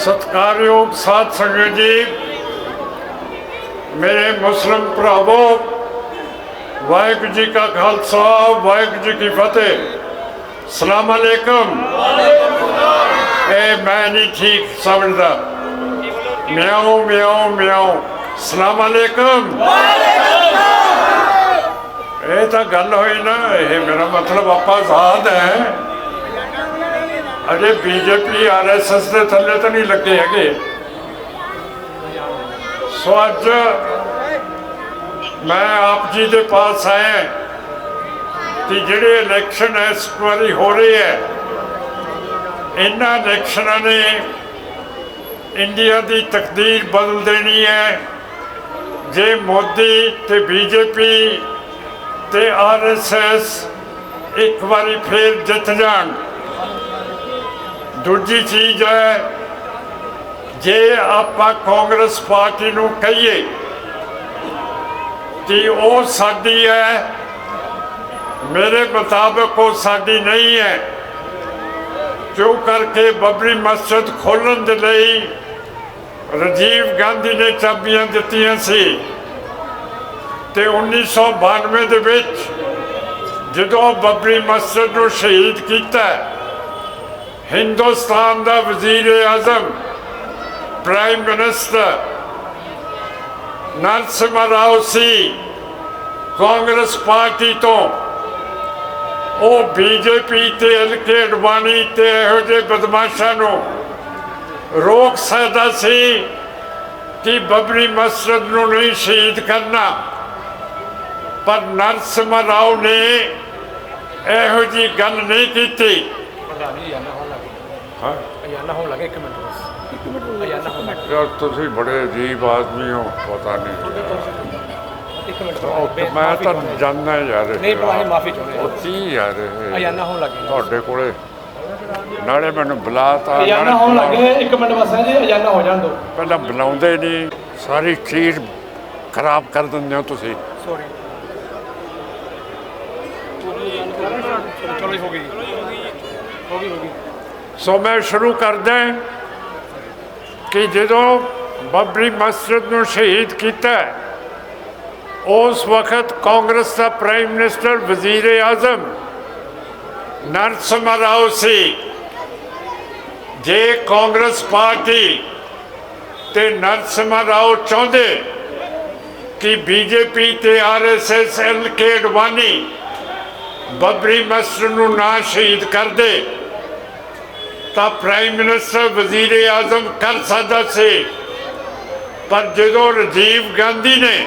ਸਤਿਕਾਰਯੋਗ ਸਾਧ ਸੰਗਤ ਜੀ, ਮੇਰੇ ਮੁਸਲਮ ਭਰਾਵੋ, ਵਾਹਿਗੁਰੂ ਜੀ ਕਾ ਖਾਲਸਾ, ਵਾਹਿਗੁਰੂ ਜੀ ਕੀ ਫਤਿਹ। ਸਲਾਮ ਅਲੈਕਮ। ਇਹ ਮੈਂ ਨਹੀਂ ਠੀਕ ਸਮਝਦਾ। ਮਿਆਉ ਮਿਆਉ ਮਿਆਉ। ਸਲਾਮ ਅਲੈਕਮ। ਇਹ ਤਾਂ ਗੱਲ ਹੋਈ ਨਾ, ਇਹ ਮੇਰਾ ਮਤਲਬ ਆਪਾਂ ਆਜ਼ਾਦ ਹੈ। ਅਜੇ ਬੀਜੇਪੀ ਆਰਐਸਐਸ ਦੇ ਥੱਲੇ ਤਾਂ ਨਹੀਂ ਲੱਗੇ ਹੈਗੇ। ਸੋ ਅੱਜ ਮੈਂ ਆਪ ਜੀ ਦੇ ਪਾਸ ਆਇਆ ਕਿ ਜਿਹੜੇ ਇਲੈਕਸ਼ਨ ਇਸ ਵਾਰੀ ਹੋ ਰਹੇ ਹੈ, ਇਹਨਾਂ ਇਲੈਕਸ਼ਨਾਂ ਨੇ ਇੰਡੀਆ ਦੀ ਤਕਦੀਰ ਬਦਲ ਦੇਣੀ ਹੈ। ਜੇ ਮੋਦੀ ਤੇ ਬੀਜੇਪੀ ਤੇ ਆਰਐਸਐਸ ਇੱਕ ਵਾਰੀ ਫੇਰ ਜਿੱਤ ਜਾਣ ਦੂਜੀ ਚੀਜ਼ ਹੈ, ਜੇ ਆਪਾਂ ਕਾਂਗਰਸ ਪਾਰਟੀ ਨੂੰ ਕਹੀਏ ਕਿ ਉਹ ਸਾਡੀ ਹੈ, ਮੇਰੇ ਮੁਤਾਬਕ ਉਹ ਸਾਡੀ ਨਹੀਂ ਹੈ। ਕਿਉਂ ਕਰਕੇ ਬਬਰੀ ਮਸਜਿਦ ਖੋਲਣ ਦੇ ਲਈ ਰਾਜੀਵ ਗਾਂਧੀ ਨੇ ਚਾਬੀਆਂ ਦਿੱਤੀਆਂ ਸੀ ਤੇ 1992 ਦੇ ਵਿੱਚ ਜਦੋਂ ਬਬਰੀ ਮਸਜਿਦ ਨੂੰ ਸ਼ਹੀਦ ਕੀਤਾ ਹਿੰਦੁਸਤਾਨ ਦਾ ਵਜ਼ੀਰ ਆਜ਼ਮ ਪ੍ਰਾਈਮ ਮਿਨਿਸਟਰ ਨਰਸਿਮਹਾ ਰਾਓ ਸੀ ਕਾਂਗਰਸ ਪਾਰਟੀ ਤੋਂ ਉਹ ਬੀਜੇਪੀ ਤੇ ਐਲਕੇ ਅਡਵਾਨੀ ਤੇ ਇਹੋ ਜਿਹੇ ਬਦਮਾਸ਼ਾਂ ਨੂੰ ਰੋਕ ਸਕਦਾ ਸੀ ਕਿ ਬਬਰੀ ਮਸਜਿਦ ਨੂੰ ਨਹੀਂ ਸ਼ਹੀਦ ਕਰਨਾ। ਪਰ ਨਰਸਿਮਹਾ ਰਾਓ ਨੇ ਇਹੋ ਜੀ ਗੱਲ ਨਹੀਂ ਕੀਤੀ ਪ੍ਰਧਾਨ ਜੀ ਅਯਾਨਾ ਹੋਣ ਲੱਗੇ ਹਾਂ। ਅਯਾਨਾ ਹੋਣ ਲੱਗੇ ਇੱਕ ਮਿੰਟ ਬਸ। ਇੱਕ ਮਿੰਟ ਅਯਾਨਾ ਹੋਣ ਲੱਗੇ। ਯਾਰ ਤੁਸੀਂ ਬੜੇ ਅਜੀਬ ਆਦਮੀ ਹੋ ਪਤਾ ਨਹੀਂ ਇੱਕ ਮਿੰਟ ਉਹ ਤੇ ਮੈਂ ਮਾਫ਼ੀ ਤਾਂ ਚਾਹੁੰਦੇ। ਹਾਂ। ਜਾਣਦਾ ਯਾਰ ਇਹ। ਨਹੀਂ ਪ੍ਰਧਾਨ ਜੀ ਮਾਫੀ ਚਾਹੁੰਦੇ। ਉਹ ਹਾਂ ਕੀ ਯਾਰ ਇਹ? ਅਯਾਨਾ ਹੋਣ ਲੱਗੇ। ਤੁਹਾਡੇ ਕੋਲੇ। ਨਾਲੇ ਮੈਨੂੰ ਬੁਲਾਤਾ ਅਯਾਨਾ ਹੋਣ ਲੱਗੇ। ਇੱਕ ਮਿੰਟ ਬਸ ਜੀ ਅਯਾਨਾ ਹੋ ਜਾਣ ਦਿਓ ਪਹਿਲਾਂ ਬੁਲਾਉਂਦੇ ਨਹੀਂ। ਸਾਰੀ ਚੀਜ਼ ਖਰਾਬ ਕਰ ਦਿੰਦੇ ਹੋ ਤੁਸੀਂ। ਸੌਰੀ ਚਲੋ ਹੋ ਗਈ। ਹੋ ਗਈ ਹੋ ਗਈ। ਸੋ ਮੈਂ ਸ਼ੁਰੂ ਕਰਦਾ ਕਿ ਜਦੋਂ ਬਬਰੀ ਮਸਜਿਦ ਨੂੰ ਸ਼ਹੀਦ ਕੀਤਾ, ਉਸ ਵਕਤ ਕਾਂਗਰਸ ਦਾ ਪ੍ਰਾਈਮ ਮਿਨਿਸਟਰ ਵਜ਼ੀਰ ਆਜ਼ਮ ਨਰਸਿਮਹਾ ਰਾਓ ਸੀ। ਜੇ ਕਾਂਗਰਸ ਪਾਰਟੀ ਤੇ ਨਰਸਿਮਹਾ ਰਾਓ ਚਾਹੁੰਦੇ ਕਿ ਬੀਜੇਪੀ ਤੇ RSS L K Advani Babri Masjid ਨੂੰ ਨਾ ਸ਼ਹੀਦ ਕਰਦੇ ਤਾਂ ਪ੍ਰਾਈਮ ਮਿਨਿਸਟਰ ਵਜ਼ੀਰ ਆਜ਼ਮ ਕਰ ਸਕਦਾ ਸੀ। ਪਰ ਜਦੋਂ ਰਾਜੀਵ ਗਾਂਧੀ ਨੇ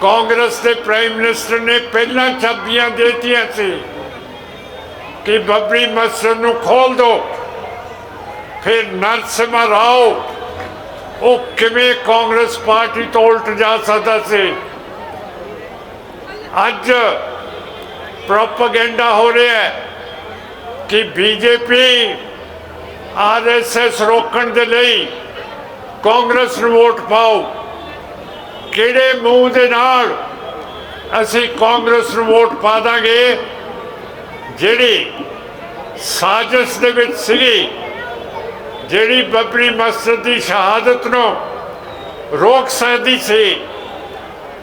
ਕਾਂਗਰਸ ਦੇ ਪ੍ਰਾਈਮ ਮਿਨਿਸਟਰ ਨੇ ਪਹਿਲਾਂ ਚਾਬੀਆਂ ਦੇਤੀਆਂ ਸੀ ਕਿ ਬੱਬਰੀ ਮਸਜਿਦ ਨੂੰ ਖੋਲ ਦਿਓ ਫਿਰ ਨਰਸਿਮਾ ਰਾਓ ਉਹ ਕਿਵੇਂ ਕਾਂਗਰਸ ਪਾਰਟੀ ਤੋਂ ਉਲਟ ਜਾ ਸਕਦਾ ਸੀ। ਅੱਜ ਪ੍ਰੋਪਗੈਂਡਾ ਹੋ ਰਿਹਾ ਹੈ। ਕਿ ਬੀਜੇਪੀ ਆਰਐਸਐਸ ਰੋਕਣ ਦੇ ਲਈ ਕਾਂਗਰਸ ਨੂੰ ਵੋਟ ਪਾਓ। ਕਿਹੜੇ ਮੂੰਹ ਦੇ ਨਾਲ ਅਸੀਂ ਕਾਂਗਰਸ ਨੂੰ ਵੋਟ ਪਾ ਦਾਂਗੇ? ਜਿਹੜੀ ਸਾਜ਼ਿਸ਼ ਦੇ ਵਿੱਚ ਸੀਗੀ, ਜਿਹੜੀ ਬਬਰੀ ਮਸਜਿਦ ਦੀ ਸ਼ਹਾਦਤ ਨੂੰ ਰੋਕ ਸਕਦੀ ਸੀ,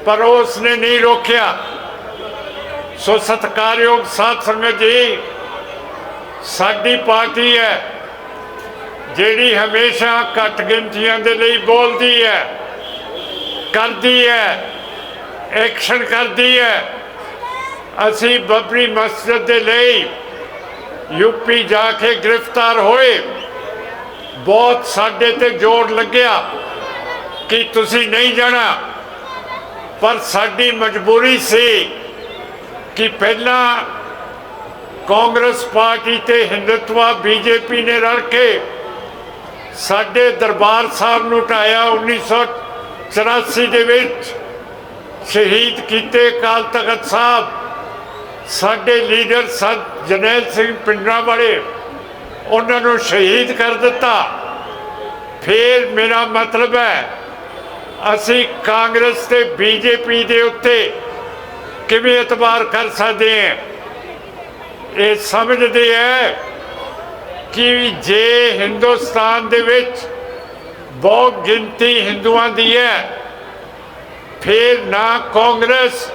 ਪਰ ਉਸ ਨੇ ਨਹੀਂ ਰੋਕਿਆ। ਸੋ ਸਤਿਕਾਰਯੋਗ ਸਾਧ ਸੰਗਤ ਜੀ ਸਾਡੀ ਪਾਰਟੀ ਹੈ, ਜਿਹੜੀ ਹਮੇਸ਼ਾ ਘੱਟ ਗਿਣਤੀਆਂ ਦੇ ਲਈ ਬੋਲਦੀ ਹੈ, ਕਰਦੀ ਹੈ ਐਕਸ਼ਨ ਕਰਦੀ ਹੈ। ਅਸੀਂ ਬਬਰੀ ਮਸਜਿਦ ਦੇ ਲਈ ਯੂਪੀ ਜਾ ਕੇ ਗ੍ਰਿਫਤਾਰ ਹੋਏ। ਬਹੁਤ ਸਾਡੇ ਤੇ ਜ਼ੋਰ ਲੱਗਿਆ ਕਿ ਤੁਸੀਂ ਨਹੀਂ ਜਾਣਾ। ਪਰ ਸਾਡੀ ਮਜਬੂਰੀ ਸੀ ਕਿ ਪਹਿਲਾਂ ਕਾਂਗਰਸ ਪਾਰਟੀ ਤੇ ਹਿੰਦੁਤਵਾ ਬੀਜੇਪੀ ਨੇ ਰਲ ਕੇ ਸਾਡੇ ਦਰਬਾਰ ਸਾਹਿਬ ਨੂੰ ਢਾਇਆ 1984 ਦੇ ਵਿੱਚ ਸ਼ਹੀਦ ਕੀਤੇ ਕਾਲ ਤਖਤ ਸਾਹਿਬ। ਸਾਡੇ ਲੀਡਰ ਸਤ ਜਨੈਲ ਸਿੰਘ ਪਿੰਡਰਾ ਵਾਲੇ, ਉਹਨਾਂ ਨੂੰ ਸ਼ਹੀਦ ਕਰ ਦਿੱਤਾ। ਫਿਰ ਮੇਰਾ ਮਤਲਬ ਹੈ, ਅਸੀਂ ਕਾਂਗਰਸ ਤੇ ਬੀਜੇਪੀ ਦੇ ਉੱਤੇ ਕਿਵੇਂ ਇਤਬਾਰ ਕਰ ਸਕਦੇ ਹਾਂ? ਇਹ ਸਮਝਦੇ ਹੈ ਕਿ ਜੇ ਹਿੰਦੁਸਤਾਨ ਦੇ ਵਿੱਚ ਬਹੁਤ ਗਿਣਤੀ ਹਿੰਦੂਆਂ ਦੀ ਹੈ ਫਿਰ ਨਾ ਕਾਂਗਰਸ,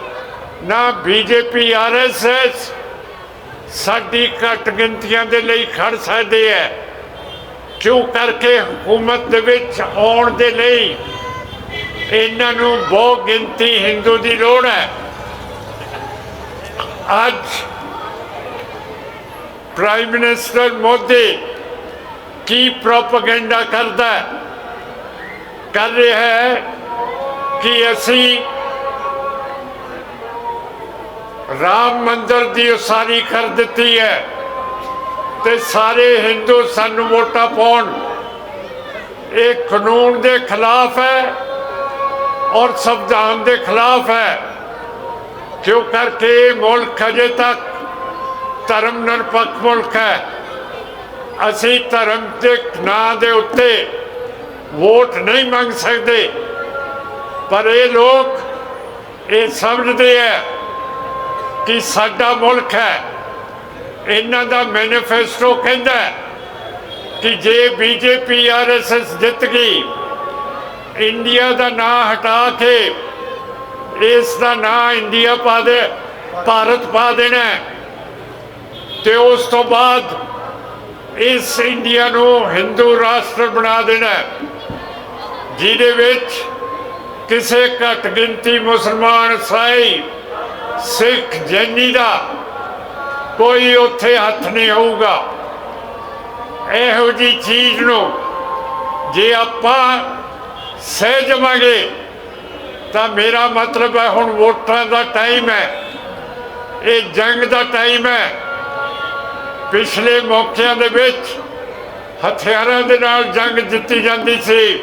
ਨਾ ਬੀਜੇਪੀ ਆਰਐਸਐਸ ਸਾਡੀ ਘੱਟ ਗਿਣਤੀਆਂ ਦੇ ਲਈ ਖੜ ਸਕਦੇ ਹੈ ਕਿਉਂ ਕਰਕੇ ਹਕੂਮਤ ਦੇ ਵਿੱਚ ਆਉਣ ਦੇ ਲਈ ਇਹਨਾਂ ਨੂੰ ਬਹੁ ਗਿਣਤੀ ਹਿੰਦੂ ਦੀ ਲੋੜ ਹੈ ਅੱਜ ਪ੍ਰਾਈਮ ਮਿਨਿਸਟਰ ਮੋਦੀ ਕੀ ਪ੍ਰੋਪਗੈਂਡਾ ਕਰਦਾ ਕਰ ਰਿਹਾ ਹੈ ਕਿ ਅਸੀਂ ਰਾਮ ਮੰਦਰ ਦੀ ਉਸਾਰੀ ਕਰ ਦਿੱਤੀ ਹੈ ਤੇ ਸਾਰੇ ਹਿੰਦੂ ਸਾਨੂੰ ਵੋਟਾਂ ਪਾਉਣ। ਇਹ ਕਾਨੂੰਨ ਦੇ ਖਿਲਾਫ ਹੈ ਔਰ ਸੰਵਿਧਾਨ ਦੇ ਖਿਲਾਫ ਹੈ। ਕਿਉਂ ਕਰਕੇ ਮੁਲਕ ਅਜੇ ਤੱਕ ਧਰਮ ਨਿਰਪੱਖ ਮੁਲਕ ਹੈ। ਅਸੀਂ ਧਰਮ ਦੇ ਨਾਂ ਦੇ ਉੱਤੇ ਵੋਟ ਨਹੀਂ ਮੰਗ ਸਕਦੇ। ਪਰ ਇਹ ਲੋਕ ਇਹ ਸਮਝਦੇ ਹੈ ਕਿ ਸਾਡਾ ਮੁਲਕ ਹੈ। ਇਹਨਾਂ ਦਾ ਮੈਨੀਫੈਸਟੋ ਕਹਿੰਦਾ ਕਿ ਜੇ ਬੀਜੇਪੀ ਆਰਐਸਐਸ ਜਿੱਤ ਗਈ, ਇੰਡੀਆ ਦਾ ਨਾਂ ਹਟਾ ਕੇ ਇਸ ਦਾ ਨਾਂ ਇੰਡੀਆ ਪਾ ਦੇ, ਭਾਰਤ ਪਾ ਦੇਣਾ ਤੇ ਉਸ ਤੋਂ ਬਾਅਦ ਇਸ ਇੰਡੀਆ ਨੂੰ ਹਿੰਦੂ ਰਾਸ਼ਟਰ ਬਣਾ ਦੇਣਾ ਜਿਹਦੇ ਵਿੱਚ ਕਿਸੇ ਘੱਟ ਗਿਣਤੀ ਮੁਸਲਮਾਨ ਸਾਈ ਸਿੱਖ ਜੈਨੀ ਦਾ ਕੋਈ ਉੱਥੇ ਹੱਥ ਨਹੀਂ ਹੋਊਗਾ। ਇਹੋ ਜੀ ਚੀਜ਼ ਨੂੰ ਜੇ ਆਪਾਂ ਸਹਿ ਜਾਵਾਂਗੇ ਤਾਂ ਮੇਰਾ ਮਤਲਬ ਹੈ ਹੁਣ ਵੋਟਾਂ ਦਾ ਟਾਈਮ ਹੈ, ਇਹ ਜੰਗ ਦਾ ਟਾਈਮ ਹੈ। ਪਿਛਲੇ ਮੌਕਿਆਂ ਦੇ ਵਿੱਚ ਹਥਿਆਰਾਂ ਦੇ ਨਾਲ ਜੰਗ ਜਿੱਤੀ ਜਾਂਦੀ ਸੀ।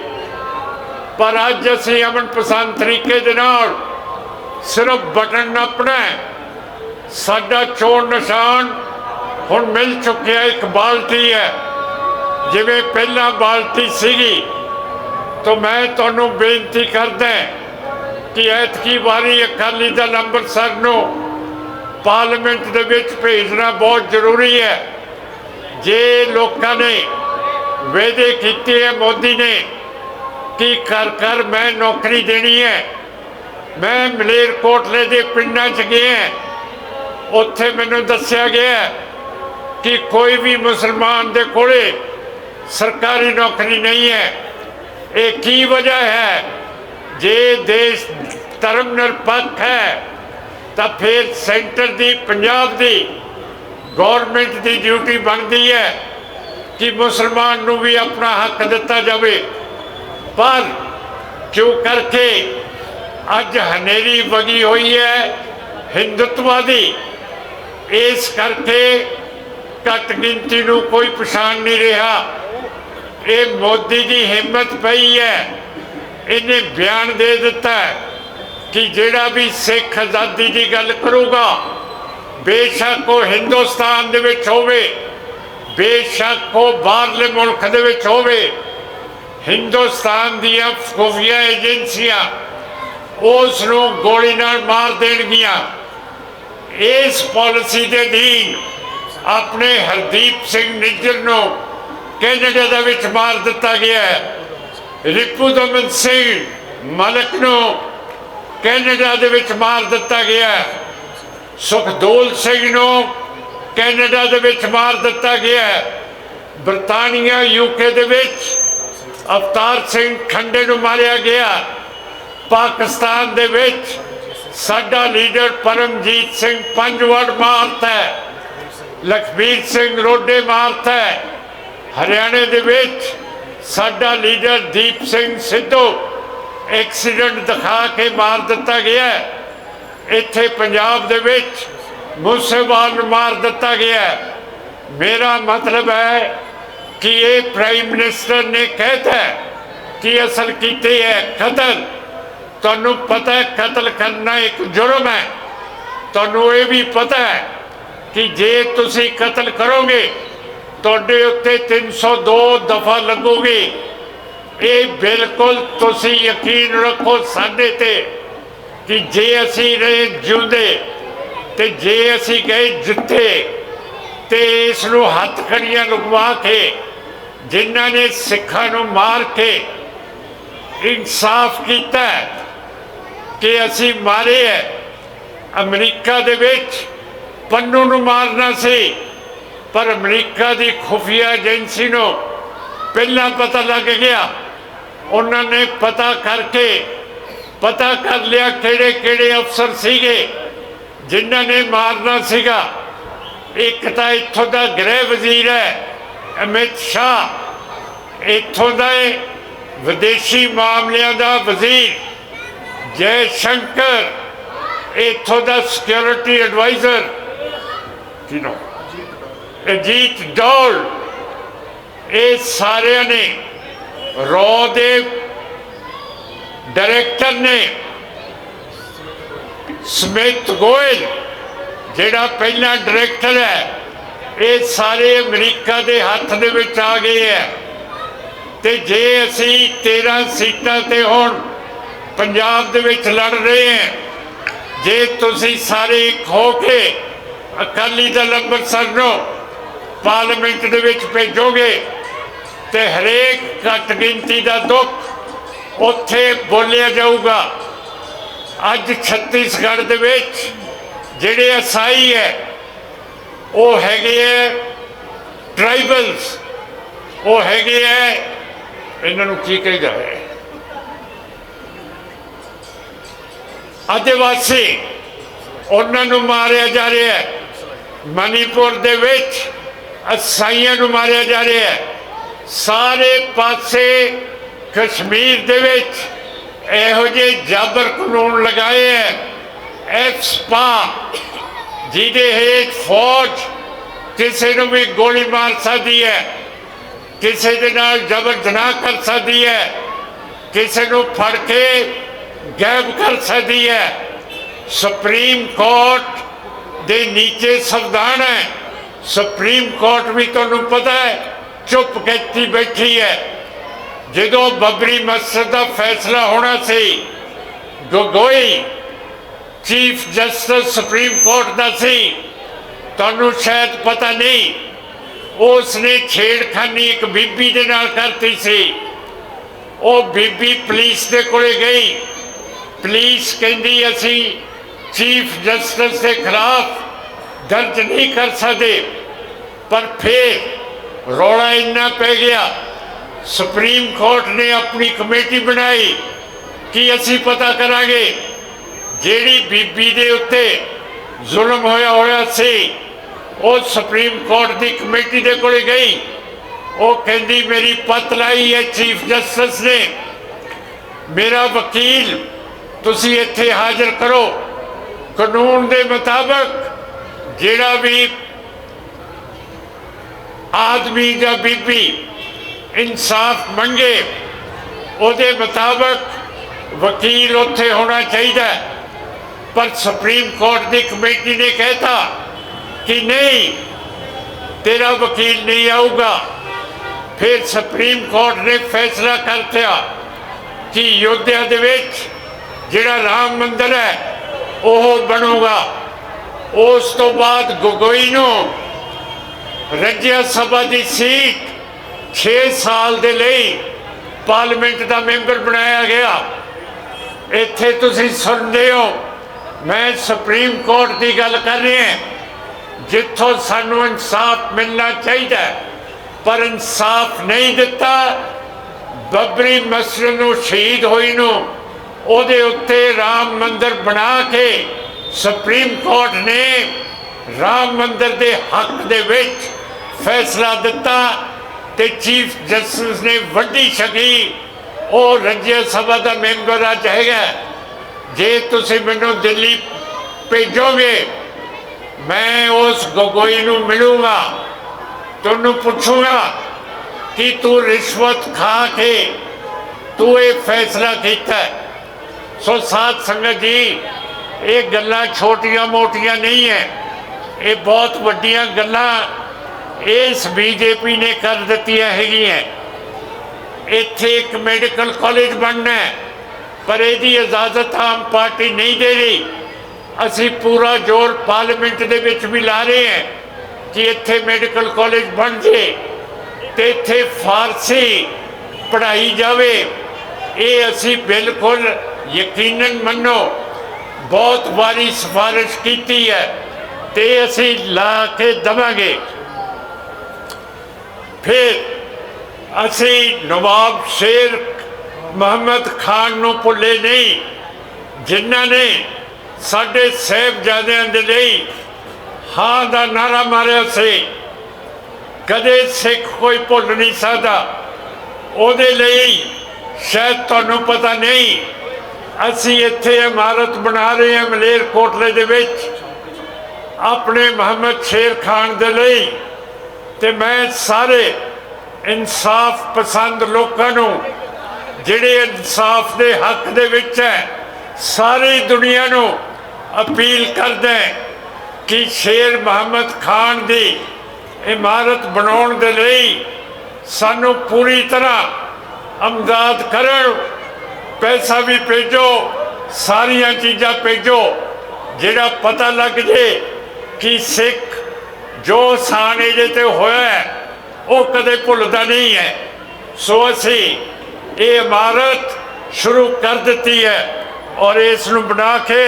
ਪਰ ਅੱਜ ਅਸੀਂ ਅਮਨ ਪਸੰਦ ਤਰੀਕੇ ਦੇ ਨਾਲ ਸਿਰਫ ਬਟਨ ਨੱਪਣਾ ਹੈ। ਸਾਡਾ ਚੋਣ ਨਿਸ਼ਾਨ ਹੁਣ ਮਿਲ ਚੁੱਕਿਆ, ਇੱਕ ਬਾਲਟੀ ਹੈ। ਜਿਵੇਂ ਪਹਿਲਾਂ ਬਾਲਟੀ ਸੀਗੀ, ਤਾਂ ਮੈਂ ਤੁਹਾਨੂੰ ਬੇਨਤੀ ਕਰਦਾ ਕਿ ਐਤਕੀ ਵਾਰੀ ਅਕਾਲੀ ਦਲ ਅੰਮ੍ਰਿਤਸਰ ਨੂੰ ਪਾਰਲੀਮੈਂਟ ਦੇ ਵਿੱਚ ਭੇਜਣਾ ਬਹੁਤ ਜ਼ਰੂਰੀ ਹੈ। ਜੇ ਲੋਕਾਂ ਨੇ ਵਾਅਦੇ ਕੀਤੇ ਹੈ, ਮੋਦੀ ਨੇ, ਕਿ ਘਰ ਘਰ ਮੈਂ ਨੌਕਰੀ ਦੇਣੀ ਹੈ, ਮੈਂ ਮਲੇਰਕੋਟਲੇ ਦੇ ਪਿੰਡਾਂ 'ਚ ਗਿਆ ਉੱਥੇ ਮੈਨੂੰ ਦੱਸਿਆ ਗਿਆ ਕਿ ਕੋਈ ਵੀ ਮੁਸਲਮਾਨ ਦੇ ਕੋਲੇ ਸਰਕਾਰੀ ਨੌਕਰੀ ਨਹੀਂ ਹੈ। ਇਹ ਕੀ ਵਜ੍ਹਾ ਹੈ? ਜੇ ਦੇਸ਼ ਧਰਮ ਨਿਰਪੱਖ ਹੈ ਤਾਂ ਫਿਰ ਸੈਂਟਰ ਦੀ, ਪੰਜਾਬ ਦੀ ਗਵਰਨਮੈਂਟ ਦੀ ਡਿਊਟੀ ਬਣਦੀ ਹੈ ਕਿ ਮੁਸਲਮਾਨ ਨੂੰ ਵੀ ਆਪਣਾ ਹੱਕ ਦਿੱਤਾ ਜਾਵੇ। ਪਰ ਕਿਉਂ ਕਰਕੇ ਅੱਜ ਹਨੇਰੀ ਵਗੀ ਹੋਈ ਹੈ ਹਿੰਦੁੱਤਵਾਦੀ, ਇਸ ਕਰਕੇ ਘੱਟ ਗਿਣਤੀ ਨੂੰ ਕੋਈ ਪਛਾਣ ਨਹੀਂ ਰਿਹਾ। ਇਹ ਮੋਦੀ ਦੀ ਹਿੰਮਤ ਪਈ ਹੈ। ਇਹਨੇ ਬਿਆਨ ਦੇ ਦਿੱਤਾ ਹੈ। ਕਿ ਜਿਹੜਾ ਵੀ ਸਿੱਖ ਆਜ਼ਾਦੀ ਦੀ ਗੱਲ ਕਰੂਗਾ, ਬੇਸ਼ੱਕ ਉਹ ਹਿੰਦੁਸਤਾਨ ਦੇ ਵਿੱਚ ਹੋਵੇ, ਬੇਸ਼ੱਕ ਉਹ ਬਾਹਰਲੇ ਮੁਲਕ ਦੇ ਵਿੱਚ ਹੋਵੇ, ਹਿੰਦੁਸਤਾਨ ਦੀਆਂ ਖੁਫੀਆ ਏਜੰਸੀਆਂ ਉਸ ਨੂੰ ਗੋਲੀ ਨਾਲ ਮਾਰ ਦੇਣਗੀਆਂ। ਇਸ ਪਾਲਿਸੀ ਦੇ ਅਧੀਨ ਆਪਣੇ ਹਰਦੀਪ ਸਿੰਘ ਨਿੱਜਰ ਨੂੰ ਕੈਨੇਡਾ ਦੇ ਵਿੱਚ ਮਾਰ ਦਿੱਤਾ ਗਿਆ ਹੈ? ਰਿਪੂ ਦਮਨ ਸਿੰਘ ਮਲਕ ਨੂੰ ਕੈਨੇਡਾ ਦੇ ਵਿੱਚ ਮਾਰ ਦਿੱਤਾ ਗਿਆ ਸੁਖਦੋਲ ਸਿੰਘ ਨੂੰ ਕੈਨੇਡਾ ਦੇ ਵਿੱਚ ਮਾਰ ਦਿੱਤਾ ਗਿਆ ਬਰਤਾਨੀਆ ਯੂਕੇ ਦੇ ਵਿੱਚ ਅਵਤਾਰ ਸਿੰਘ ਖੰਡੇ ਨੂੰ ਮਾਰਿਆ ਗਿਆ ਪਾਕਿਸਤਾਨ ਦੇ ਵਿੱਚ ਸਾਡਾ ਲੀਡਰ ਪਰਮਜੀਤ ਸਿੰਘ ਪੰਜ ਵੜ ਮਾਰਤਾ ਹੈ। ਲਖਬੀਰ ਸਿੰਘ ਰੋਡੇ ਮਾਰਤਾ ਹੈ। ਹਰਿਆਣੇ ਦੇ ਵਿੱਚ ਸਾਡਾ ਲੀਡਰ ਦੀਪ ਸਿੰਘ ਸਿੱਧੂ ਐਕਸੀਡੈਂਟ ਦਿਖਾ ਕੇ ਮਾਰ ਦਿੱਤਾ ਗਿਆ ਇੱਥੇ ਪੰਜਾਬ ਦੇ ਵਿੱਚ ਮੂਸੇਵਾਲ ਨੂੰ ਮਾਰ ਦਿੱਤਾ ਗਿਆ ਮੇਰਾ ਮਤਲਬ ਹੈ ਕਿ ਇਹ ਪ੍ਰਾਈਮ ਮਿਨਿਸਟਰ ਨੇ ਕਹਿਤਾ ਹੈ ਕਿ ਅਸਲ ਕੀਤੇ ਹੈ ਕਤਲ ਤੁਹਾਨੂੰ ਪਤਾ ਹੈ ਕਤਲ ਕਰਨਾ ਇੱਕ ਜੁਰਮ ਹੈ। ਤੁਹਾਨੂੰ ਇਹ ਵੀ ਪਤਾ ਹੈ ਕਿ ਜੇ ਤੁਸੀਂ ਕਤਲ ਕਰੋਗੇ, ਤੁਹਾਡੇ ਉੱਤੇ 302 ਦਫਾ ਲੱਗੋਗੇ। ਇਹ ਬਿਲਕੁਲ ਤੁਸੀਂ ਯਕੀਨ ਰੱਖੋ ਸਾਡੇ ਤੇ ਕਿ ਜੇ ਅਸੀਂ ਰਹੇ ਜਿਉਂਦੇ ਤੇ ਜੇ ਅਸੀਂ ਗਏ ਜਿੱਥੇ ਤੇ ਇਸ ਨੂੰ ਹੱਥ ਖੜੀਆਂ ਲੁਕਵਾ ਕੇ ਜਿਨ੍ਹਾਂ ਨੇ ਸਿੱਖਾਂ ਨੂੰ ਮਾਰ ਕੇ ਇਨਸਾਫ ਕੀਤਾ ਕਿ ਅਸੀਂ ਮਾਰੇ ਹੈ, ਅਮਰੀਕਾ ਦੇ ਵਿੱਚ ਪੰਨੂ ਨੂੰ ਮਾਰਨਾ ਸੀ, ਪਰ ਅਮਰੀਕਾ ਦੀ ਖੁਫੀਆ ਏਜੰਸੀ ਨੂੰ ਪਹਿਲਾਂ ਪਤਾ ਲੱਗ ਗਿਆ ਉਹਨਾਂ ਨੇ ਪਤਾ ਕਰਕੇ, ਪਤਾ ਕਰ ਲਿਆ ਕਿਹੜੇ ਕਿਹੜੇ ਅਫਸਰ ਸੀਗੇ, ਜਿਨ੍ਹਾਂ ਨੇ ਮਾਰਨਾ ਸੀਗਾ। ਇੱਕ ਤਾਂ ਇੱਥੋਂ ਦਾ ਗ੍ਰਹਿ ਵਜ਼ੀਰ ਹੈ, ਅਮਿਤ ਸ਼ਾਹ। ਇੱਥੋਂ ਦਾ ਵਿਦੇਸ਼ੀ ਮਾਮਲਿਆਂ ਦਾ ਵਜ਼ੀਰ, ਜੈ ਸ਼ੰਕਰ। ਇੱਥੋਂ ਦਾ ਸਿਕਿਉਰਿਟੀ ਐਡਵਾਈਜ਼ਰ ਕੀ ਅਜੀਤ ਡੋਲ। ਇਹ ਸਾਰਿਆਂ ਨੇ ਰੋ ਦੇ ਡਾਇਰੈਕਟਰ ਨੇ ਸਮਿਤ ਗੋਇਲ, ਜਿਹੜਾ ਪਹਿਲਾ ਡਾਇਰੈਕਟਰ ਹੈ, ਇਹ ਸਾਰੇ ਅਮਰੀਕਾ ਦੇ ਹੱਥ ਦੇ ਵਿੱਚ ਆ ਗਏ ਹੈ। ਤੇ ਜੇ ਅਸੀਂ 13 ਸੀਟਾਂ ਤੇ ਹੁਣ ਪੰਜਾਬ ਦੇ ਵਿੱਚ ਲੜ ਰਹੇ ਹਾਂ, ਜੇ ਤੁਸੀਂ ਸਾਰੇ ਇੱਕ ਹੋ ਕੇ ਅਕਾਲੀ ਦਲ ਅੰਮ੍ਰਿਤਸਰ ਨੂੰ ਪਾਰਲੀਮੈਂਟ ਦੇ ਵਿੱਚ ਭੇਜੋਗੇ ਤੇ ਹਰੇਕ ਘੱਟ ਗਿਣਤੀ ਦਾ ਦੁੱਖ ਉੱਥੇ ਬੋਲਿਆ ਜਾਊਗਾ। ਅੱਜ ਛੱਤੀਸਗੜ੍ਹ ਦੇ ਵਿੱਚ ਜਿਹੜੇ ਅਸਾਈ ਹੈ, ਉਹ ਹੈਗੇ ਹੈ ਟ੍ਰਾਈਬਲਸ। ਉਹ ਹੈਗੇ ਹੈ ਇਹਨਾਂ ਨੂੰ ਕੀ ਕਹਿੰਦਾ ਹੈ? ਆਦਿਵਾਸੀ, ਉਹਨਾਂ ਨੂੰ ਮਾਰਿਆ ਜਾ ਰਿਹਾ ਹੈ। ਮਨੀਪੁਰ ਦੇ ਵਿੱਚ ਅਸਾਈਆਂ ਨੂੰ ਮਾਰਿਆ ਜਾ ਰਿਹਾ ਹੈ। ਸਾਰੇ ਪਾਸੇ ਕਸ਼ਮੀਰ ਦੇ ਵਿੱਚ ਇਹੋ ਜਿਹੇ ਜਾਬਰ ਕਾਨੂੰਨ ਲਗਾਏ ਹੈ। ਐਕਸਪਾ ਜਿਹਦੇ ਹੇਠ ਫੌਜ ਕਿਸੇ ਨੂੰ ਵੀ ਗੋਲੀ ਮਾਰ ਸਕਦੀ ਹੈ, ਕਿਸੇ ਦੇ ਨਾਲ ਜ਼ਬਰ ਜਨਾਹ ਕਰ ਸਕਦੀ ਹੈ, ਕਿਸੇ ਨੂੰ ਫੜ ਕੇ ਗਾਇਬ ਕਰ ਸਕਦੀ ਹੈ। ਸੁਪਰੀਮ ਕੋਰਟ ਦੇ ਨੀਚੇ ਸੰਵਿਧਾਨ ਹੈ। ਸੁਪਰੀਮ ਕੋਰਟ ਵੀ ਤੁਹਾਨੂੰ ਪਤਾ ਹੈ ਚੁੱਪ ਕੀਤੀ ਬੈਠੀ ਹੈ। ਜਦੋਂ ਬਬਰੀ ਮਸਜਿਦ ਦਾ ਫੈਸਲਾ ਹੋਣਾ ਸੀ, Gogoi chief justice supreme court ਦਾ ਸੀ, ਤੁਹਾਨੂੰ ਸ਼ਾਇਦ ਪਤਾ ਨਹੀਂ ਉਸ ਨੇ ਛੇੜਖਾਨੀ ਇੱਕ ਬੀਬੀ ਦੇ ਨਾਲ ਕਰਤੀ ਸੀ। ਉਹ ਬੀਬੀ ਪੁਲਿਸ ਦੇ ਕੋਲੇ ਗਈ। ਪੁਲਿਸ ਕਹਿੰਦੀ, ਅਸੀਂ ਚੀਫ ਜਸਟਿਸ ਦੇ ਖਿਲਾਫ ਦਰਜ ਨਹੀਂ ਕਰ ਸਕਦੇ। ਪਰ ਫਿਰ ਰੌਲਾ ਇੰਨਾ ਪੈ ਗਿਆ ਸੁਪਰੀਮ ਕੋਰਟ ਨੇ ਆਪਣੀ ਕਮੇਟੀ ਬਣਾਈ ਕਿ ਅਸੀਂ ਪਤਾ ਕਰਾਂਗੇ ਜਿਹੜੀ ਬੀਬੀ ਦੇ ਉੱਤੇ ਜ਼ੁਲਮ ਹੋਇਆ ਹੋਇਆ ਸੀ ਉਹ ਸੁਪਰੀਮ ਕੋਰਟ ਦੀ ਕਮੇਟੀ ਦੇ ਕੋਲੇ ਗਈ ਉਹ ਕਹਿੰਦੀ ਮੇਰੀ ਪਤ ਲਾਈ ਹੈ ਚੀਫ ਜਸਟਿਸ ਨੇ ਮੇਰਾ ਵਕੀਲ ਤੁਸੀਂ ਇੱਥੇ ਹਾਜ਼ਰ ਕਰੋ ਕਾਨੂੰਨ ਦੇ ਮੁਤਾਬਕ ਜਿਹੜਾ ਵੀ ਆਦਮੀ ਜਾਂ ਬੀਬੀ ਇਨਸਾਫ ਮੰਗੇ, ਉਹਦੇ ਮੁਤਾਬਕ ਵਕੀਲ ਉੱਥੇ ਹੋਣਾ ਚਾਹੀਦਾ ਪਰ ਸੁਪਰੀਮ ਕੋਰਟ ਦੀ ਕਮੇਟੀ ਨੇ ਕਹਿਤਾ ਕਿ ਨਹੀਂ, ਤੇਰਾ ਵਕੀਲ ਨਹੀਂ ਆਊਗਾ। ਫਿਰ ਸੁਪਰੀਮ ਕੋਰਟ ਨੇ ਫੈਸਲਾ ਕਰ ਲਿਆ ਕਿ ਯੋਧਿਆ ਦੇ ਵਿੱਚ ਜਿਹੜਾ ਰਾਮ ਮੰਦਿਰ ਹੈ, ਉਹ ਬਣੂਗਾ। ਉਸ ਤੋਂ ਬਾਅਦ ਗੋਗੋਈ ਨੂੰ ਰਾਜ ਸਭਾ ਦੀ ਸੀਟ 6 ਸਾਲ ਦੇ ਲਈ ਪਾਰਲੀਮੈਂਟ ਦਾ ਮੈਂਬਰ ਬਣਾਇਆ ਗਿਆ। ਇੱਥੇ ਤੁਸੀਂ ਸੁਣਦੇ ਹੋ, ਮੈਂ ਸੁਪਰੀਮ ਕੋਰਟ ਦੀ ਗੱਲ ਕਰ ਰਿਹਾ ਜਿੱਥੋਂ ਸਾਨੂੰ ਇਨਸਾਫ ਮਿਲਣਾ ਚਾਹੀਦਾ ਪਰ ਇਨਸਾਫ ਨਹੀਂ ਦਿੱਤਾ। ਬੱਬਰੀ ਮਸਜਿਦ ਨੂੰ ਸ਼ਹੀਦ ਹੋਈ ਨੂੰ ਉਹਦੇ ਉੱਤੇ ਰਾਮ ਮੰਦਰ ਬਣਾ ਕੇ ਸੁਪਰੀਮ ਕੋਰਟ ਨੇ ਰਾਮ ਮੰਦਰ ਦੇ ਹੱਕ ਦੇ ਵਿੱਚ ਫੈਸਲਾ ਦਿੱਤਾ ਤੇ ਚੀਫ ਜਸਟਿਸ ਨੇ ਵੱਡੀ ਸ਼ਕੀ ਉਹ ਰਾਜ ਸਭਾ ਦਾ ਮੈਂਬਰ ਅੱਜ ਹੈਗਾ। ਜੇ ਤੁਸੀਂ ਮੈਨੂੰ ਦਿੱਲੀ ਭੇਜੋਗੇ, ਮੈਂ ਉਸ ਗੋਗੋਈ ਨੂੰ ਮਿਲੂੰਗਾ, ਤੁਹਾਨੂੰ ਪੁੱਛੂੰਗਾ ਕਿ ਤੂੰ ਰਿਸ਼ਵਤ ਖਾ ਕੇ ਤੂੰ ਇਹ ਫੈਸਲਾ ਕੀਤਾ। ਸੋ ਸਾਧ ਸੰਗਤ ਜੀ, ਇਹ ਗੱਲਾਂ ਛੋਟੀਆਂ ਮੋਟੀਆਂ ਨਹੀਂ ਹੈ। ਇਹ ਬਹੁਤ ਵੱਡੀਆਂ ਗੱਲਾਂ ਇਸ ਬੀਜੇਪੀ ਨੇ ਕਰ ਦਿੱਤੀਆਂ ਹੈਗੀਆਂ। ਇੱਥੇ ਇੱਕ ਮੈਡੀਕਲ ਕਾਲਜ ਬਣਨਾ ਹੈ, ਪਰ ਇਹਦੀ ਇਜਾਜ਼ਤ ਆਮ ਪਾਰਟੀ ਨਹੀਂ ਦੇ ਰਹੀ। ਅਸੀਂ ਪੂਰਾ ਜ਼ੋਰ ਪਾਰਲੀਮੈਂਟ ਦੇ ਵਿੱਚ ਵੀ ਲਾ ਰਹੇ ਹਾਂ ਕਿ ਇੱਥੇ ਮੈਡੀਕਲ ਕਾਲਜ ਬਣ ਜੇ ਤੇ ਇੱਥੇ ਫਾਰਸੀ ਪੜ੍ਹਾਈ ਜਾਵੇ। ਇਹ ਅਸੀਂ ਬਿਲਕੁਲ ਯਕੀਨਨ ਮੰਨੋ, ਬਹੁਤ ਵਾਰੀ ਸਿਫਾਰਿਸ਼ ਕੀਤੀ ਹੈ। ਤੇ ਅਸੀਂ ਲਾ ਕੇ ਦਵਾਂਗੇ। ਫਿਰ ਅਸੀਂ ਨਵਾਬ ਸ਼ੇਰ ਮੁਹੰਮਦ ਖਾਨ ਨੂੰ ਭੁੱਲੇ ਨਹੀਂ, ਜਿਨ੍ਹਾਂ ਨੇ ਸਾਡੇ ਸਾਹਿਬਜ਼ਾਦਿਆਂ ਦੇ ਲਈ ਹਾਂ ਦਾ ਨਾਰਾ ਮਾਰਿਆ ਸੀ। ਕਦੇ ਸਿੱਖ ਕੋਈ ਭੁੱਲ ਨਹੀਂ ਸਕਦਾ। ਉਹਦੇ ਲਈ ਸ਼ਾਇਦ ਤੁਹਾਨੂੰ ਪਤਾ ਨਹੀਂ, ਅਸੀਂ ਇੱਥੇ ਇਮਾਰਤ ਬਣਾ ਰਹੇ ਹਾਂ ਮਲੇਰਕੋਟਲੇ ਦੇ ਵਿੱਚ। ਆਪਣੇ ਮੁਹੰਮਦ ਸ਼ੇਰ ਖਾਨ ਦੇ ਲਈ ਤੇ ਮੈਂ ਸਾਰੇ ਇਨਸਾਫ ਪਸੰਦ ਲੋਕਾਂ ਨੂੰ, ਜਿਹੜੇ ਇਨਸਾਫ ਦੇ ਹੱਕ ਦੇ ਵਿੱਚ ਹੈ, ਸਾਰੀ ਦੁਨੀਆ ਨੂੰ ਅਪੀਲ ਕਰਦਾ ਕਿ ਸ਼ੇਰ ਮੁਹੰਮਦ ਖਾਨ ਦੀ ਇਮਾਰਤ ਬਣਾਉਣ ਦੇ ਲਈ ਸਾਨੂੰ ਪੂਰੀ ਤਰ੍ਹਾਂ ਅਮਦਾਦ ਕਰਨ, ਪੈਸਾ ਵੀ ਭੇਜੋ, ਸਾਰੀਆਂ ਚੀਜ਼ਾਂ ਭੇਜੋ, ਜਿਹੜਾ ਪਤਾ ਲੱਗ ਜੇ ਕਿ ਸਿੱਖ ਜੋ ਸਾਨ ਇਹਦੇ ਤੇ ਹੋਇਆ ਹੈ, ਉਹ ਕਦੇ ਭੁੱਲਦਾ ਨਹੀਂ ਹੈ। ਸੋ ਅਸੀਂ ਇਹ ਇਮਾਰਤ ਸ਼ੁਰੂ ਕਰ ਦਿੱਤੀ ਹੈ ਔਰ ਇਸ ਨੂੰ ਬਣਾ ਕੇ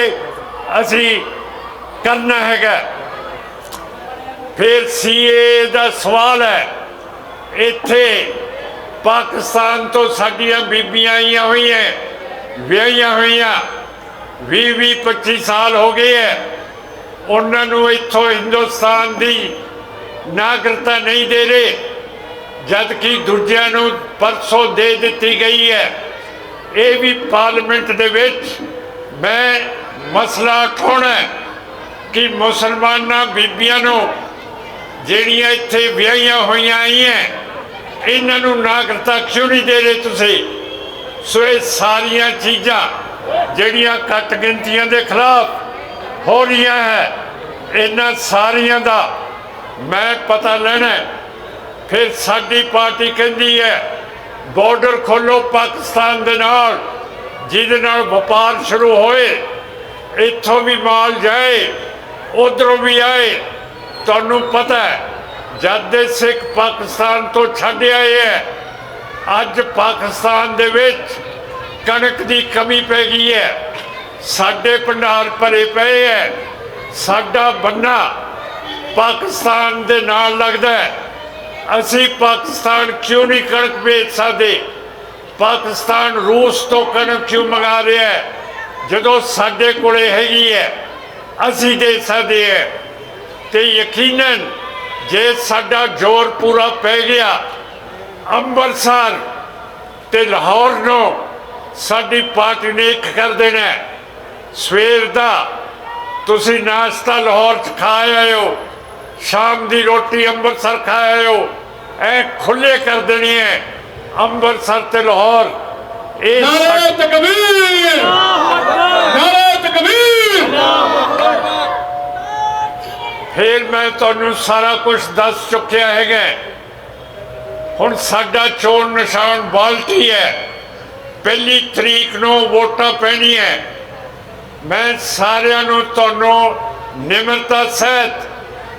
ਅਸੀਂ ਕਰਨਾ ਹੈਗਾ। ਫਿਰ ਸੀਏ ਦਾ ਸਵਾਲ ਹੈ ਇੱਥੇ ਪਾਕਿਸਤਾਨ ਤੋਂ ਸਾਡੀਆਂ ਬੀਬੀਆਂ ਆਈਆਂ ਹੋਈਆਂ ਵਿਆਹੀਆਂ ਹੋਈਆਂ 20 ਵੀਹ 25 ਸਾਲ ਹੋ ਗਏ ਹੈ। ਉਹਨਾਂ ਨੂੰ ਇੱਥੋਂ ਹਿੰਦੁਸਤਾਨ ਦੀ ਨਾਗਰਿਕਤਾ ਨਹੀਂ ਦੇ ਰਹੇ ਜਦ ਕਿ ਦੂਜਿਆਂ ਨੂੰ ਪਰਸੋਂ ਦੇ ਦਿੱਤੀ ਗਈ ਹੈ। ਇਹ ਵੀ ਪਾਰਲੀਮੈਂਟ ਦੇ ਵਿੱਚ ਮੈਂ ਮਸਲਾ ਉਠਾਉਣਾ ਕਿ ਮੁਸਲਮਾਨਾਂ ਬੀਬੀਆਂ ਨੂੰ ਜਿਹੜੀਆਂ ਇੱਥੇ ਵਿਆਹੀਆਂ ਹੋਈਆਂ ਆਈਆਂ, ਇਹਨਾਂ ਨੂੰ ਨਾਗਰਿਕਤਾ ਕਿਉਂ ਨਹੀਂ ਦੇ ਰਹੇ ਤੁਸੀਂ? ਸੋ ਇਹ ਸਾਰੀਆਂ ਚੀਜ਼ਾਂ ਜਿਹੜੀਆਂ ਘੱਟ ਗਿਣਤੀਆਂ ਦੇ ਖਿਲਾਫ ਹੋ ਰਹੀਆਂ ਹੈ। ਇਹਨਾਂ ਸਾਰੀਆਂ ਦਾ ਮੈਂ ਪਤਾ ਲੈਣਾ ਫਿਰ ਸਾਡੀ ਪਾਰਟੀ ਕਹਿੰਦੀ ਹੈ ਬਾਰਡਰ ਖੋਲੋ ਪਾਕਿਸਤਾਨ ਦੇ ਨਾਲ, ਜਿਹਦੇ ਨਾਲ ਵਪਾਰ ਸ਼ੁਰੂ ਹੋਏ, ਇੱਥੋਂ ਵੀ ਮਾਲ ਜਾਏ, ਉਧਰੋਂ ਵੀ ਆਏ। ਤੁਹਾਨੂੰ ਪਤਾ ਹੈ, ਜਦ ਦੇ ਸਿੱਖ ਪਾਕਿਸਤਾਨ ਤੋਂ ਛੱਡ ਆਏ ਹੈ, ਅੱਜ ਪਾਕਿਸਤਾਨ ਦੇ ਵਿੱਚ ਕਣਕ ਦੀ ਕਮੀ ਪੈ ਗਈ ਹੈ। ਸਾਡੇ ਭੰਡਾਰ ਭਰੇ ਪਏ ਹੈ ਸਾਡਾ ਬੰਨਾ ਪਾਕਿਸਤਾਨ ਦੇ ਨਾਲ ਲੱਗਦਾ ਹੈ ਅਸੀਂ ਪਾਕਿਸਤਾਨ ਕਿਉਂ ਨਹੀਂ ਕਣਕ ਵੇਚ ਸਕਦੇ? ਪਾਕਿਸਤਾਨ ਰੂਸ ਤੋਂ ਕਣਕ ਕਿਉਂ ਮੰਗਾ ਰਿਹਾ ਹੈ ਜਦੋਂ ਸਾਡੇ ਕੋਲੇ ਹੈਗੀ ਹੈ ਅਸੀਂ ਦੇ ਸਕਦੇ ਹੈ ਤੇ ਯਕੀਨਨ ਜੇ ਸਾਡਾ ਜ਼ੋਰ ਪੂਰਾ ਪੈ ਗਿਆ, ਅੰਮ੍ਰਿਤਸਰ ਤੇ ਲਾਹੌਰ ਨੂੰ ਸਾਡੀ ਪਾਰਟੀ ਨੇ ਇੱਕ ਕਰ ਦੇਣਾ ਹੈ। ਸਵੇਰ ਦਾ ਤੁਸੀਂ ਨਾਸ਼ਤਾ ਲਾਹੌਰ ਚ ਖਾ ਹੋ ਸ਼ਾਮ ਦੀ ਰੋਟੀ ਅੰਮ੍ਰਿਤਸਰ ਖਾ ਹੋ ਐ ਖੁੱਲੇ ਕਰ ਦੇਣੀ ਹੈ ਅੰਮ੍ਰਿਤਸਰ ਤੇ ਲਾਹੌਰ ਇਹ ਨਾਰੇ ਤਕਬੀਰ ਨਾਰੇ ਤਕਬੀਰ ਫਿਰ ਮੈਂ ਤੁਹਾਨੂੰ ਸਾਰਾ ਕੁਝ ਦੱਸ ਚੁੱਕਿਆ ਹੈਗਾ। ਹੁਣ ਸਾਡਾ ਚੋਣ ਨਿਸ਼ਾਨ ਬਾਲਟੀ ਹੈ ਪਹਿਲੀ ਤਰੀਕ ਨੂੰ ਵੋਟਾਂ ਪੈਣੀਆਂ ਮੈਂ ਸਾਰਿਆਂ ਨੂੰ ਤੁਹਾਨੂੰ ਨਿਮਰਤਾ ਸਹਿਤ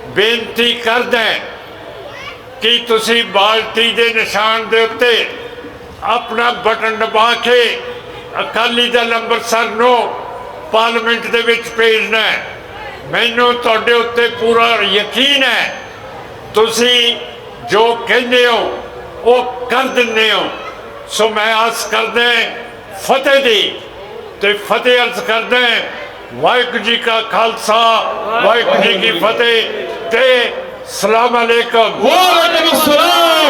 ਬੇਨਤੀ ਕਰਦਾ ਕਿ ਤੁਸੀਂ ਬਾਲਟੀ ਦੇ ਨਿਸ਼ਾਨ ਦੇ ਉੱਤੇ ਆਪਣਾ ਬਟਨ ਦਬਾ ਕੇ ਅਕਾਲੀ ਦਲ ਅੰਮ੍ਰਿਤਸਰ ਨੂੰ ਪਾਰਲੀਮੈਂਟ ਦੇ ਵਿੱਚ ਭੇਜਣਾ ਮੈਨੂੰ ਤੁਹਾਡੇ ਉੱਤੇ ਪੂਰਾ ਯਕੀਨ ਹੈ। ਤੁਸੀਂ ਜੋ ਕਹਿੰਦੇ ਹੋ, ਉਹ ਕਰ ਦਿੰਦੇ ਹੋ। ਸੋ ਮੈਂ ਆਸ ਕਰਦਾ ਫਤਿਹ ਦੀ ਤੇ ਫਤਿਹ ਅਰਜ਼ ਕਰਦਾ ਵਾਹਿਗੁਰੂ ਜੀ ਕਾ ਖਾਲਸਾ, ਵਾਹਿਗੁਰੂ ਜੀ ਕੀ ਫਤਿਹ ਤੇ ਸਲਾਮ ਅਲੈਕਮ। ਵਾਲੇਕੁਮ ਸਲਾਮ